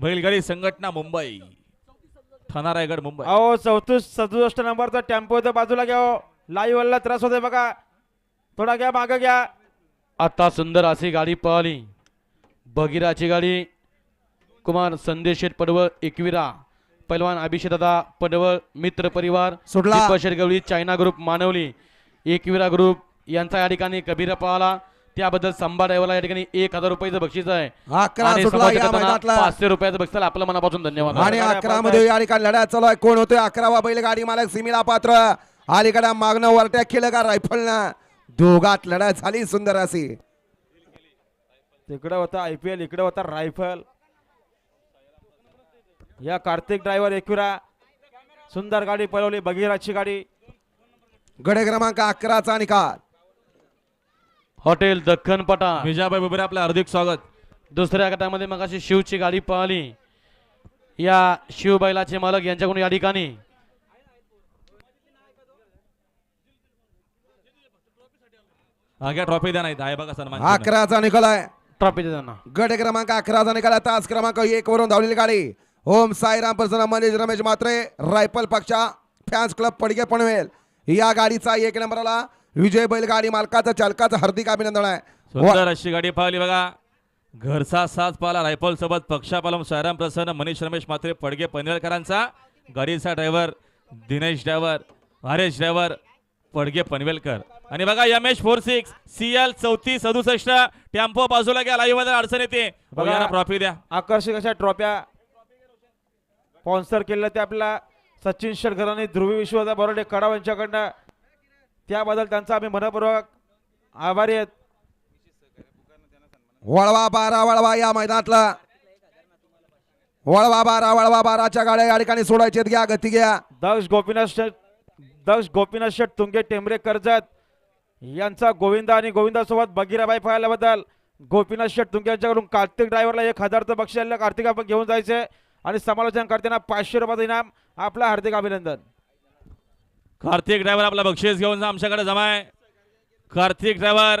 बैलगाडी संघटना मुंबई ठाणा रायगड मुंबई. अहो चौतीस सदुसष्ट नंबरचा टेम्पो इथं बाजूला घ्या हो. लाईव्ह वाला त्रास होतोय बघा. थोडा घ्या मागं घ्या. आता सुंदर अशी गाडी पळाली बगिराची गाडी कुमार संदेश शेठ पडवळ एकविरा. पैलवान अभिषेक दादा पडवळ मित्र परिवार सुटला. Deepak Sheth Gawali China group Manavali. Ekvira group यांचा या ठिकाणी कबीर पळाला त्याबद्दल संभा ड्रायव्हरला या ठिकाणी एक हजार रुपयाचं बक्षीस आहे. अकरा आणि सुटला या मैदानातला. पाचशे रुपयाचं बक्षीस आहे. आपल्या मनापासून धन्यवाद. आणि अकरा मध्ये या ठिकाणी लढ्यात चालू आहे. कोण होतोय? अकरावा बैलगाडी मालक सिमिला पात्र. अलीकडे मागणं वरट्या केलं का रायफलनं. दोघात लढाई झाली सुंदर अशी. तिकडं होता आय पी एल इकडे होता रायफल. या कार्तिक ड्रायव्हर एकविरा सुंदर गाडी पळवली बघिराची गाडी. गडे क्रमांक अकराचा निकाल. हॉटेल दख्खन पटा. विजयाबाई बुबरे आपलं हार्दिक स्वागत. दुसऱ्या गटामध्ये मग अशी शिवची गाडी पळाली. या शिवबैलाचे मालक यांच्याकडून या ठिकाणी. ट्रॉफी द्या नाही आहे बघा सन्मान. अकराचा निकाल आहे. ट्रॉफी देताना. गट क्रमांक अकराचा निकाल आहे. तास क्रमांक एक वरून धावलेली गाडी. ओम साईराम प्रसन्न मनीष रमेश मात्रे रायफल पक्षा फॅन्स क्लब पडगे पनवेल. या गाडीचा एक नंबरला विजय बैलगाडी मालकाचं चालकाचं हार्दिक अभिनंदन आहे. सुंदर अशी गाडी पाहिली बघा. घरचा साथ पाला रायफल सोबत पक्षा पालम सायराम प्रसन्न मनीष रमेश मात्रे पडगे पनवेलकरांचा गाडीचा driver Dinesh driver Haresh driver Padge Panvelkar. आणि बघा M H four six C L चौतीस सदुसष्ट टेम्पो बाजूला घ्या लाईव्हमध्ये अडचण येते. बघा. ट्रॉफी द्या. आकर्षक अशा ट्रॉफ्या स्पॉन्सर केलेल्या त्या आपल्या सचिन शेटकरांनी ध्रुवी विश्वदा बरोडे कडाव यांच्याकडनं त्याबद्दल त्यांचा आम्ही मनपूर्वक आभारी आहेत. वळवा बारा वळवा या मैदानातला. वळवा बारा वळवा बाराच्या गाड्या या ठिकाणी सोडायचे घ्या गती घ्या. दक्ष गोपीनाथ शेठ दक्ष गोपीनाथ शेठ तुंगे टेंबरे कर्जत यांचा गोविंदा आणि गोविंदासोबत बगीराबाई पाहिल्याबद्दल गोपीनाथ शेठ तुंगे यांच्याकडून कार्तिक ड्रायव्हरला एक हजारचं बक्षीस कार्तिक आपण घेऊन जायचे. आणि समालोचन करताना पाचशे रुपयाचं इनाम. आपलं हार्दिक अभिनंदन. कार्तिक ड्रायव्हर आपला बक्षीस घेऊन जा आमच्याकडे जमाय कार्तिक ड्रायव्हर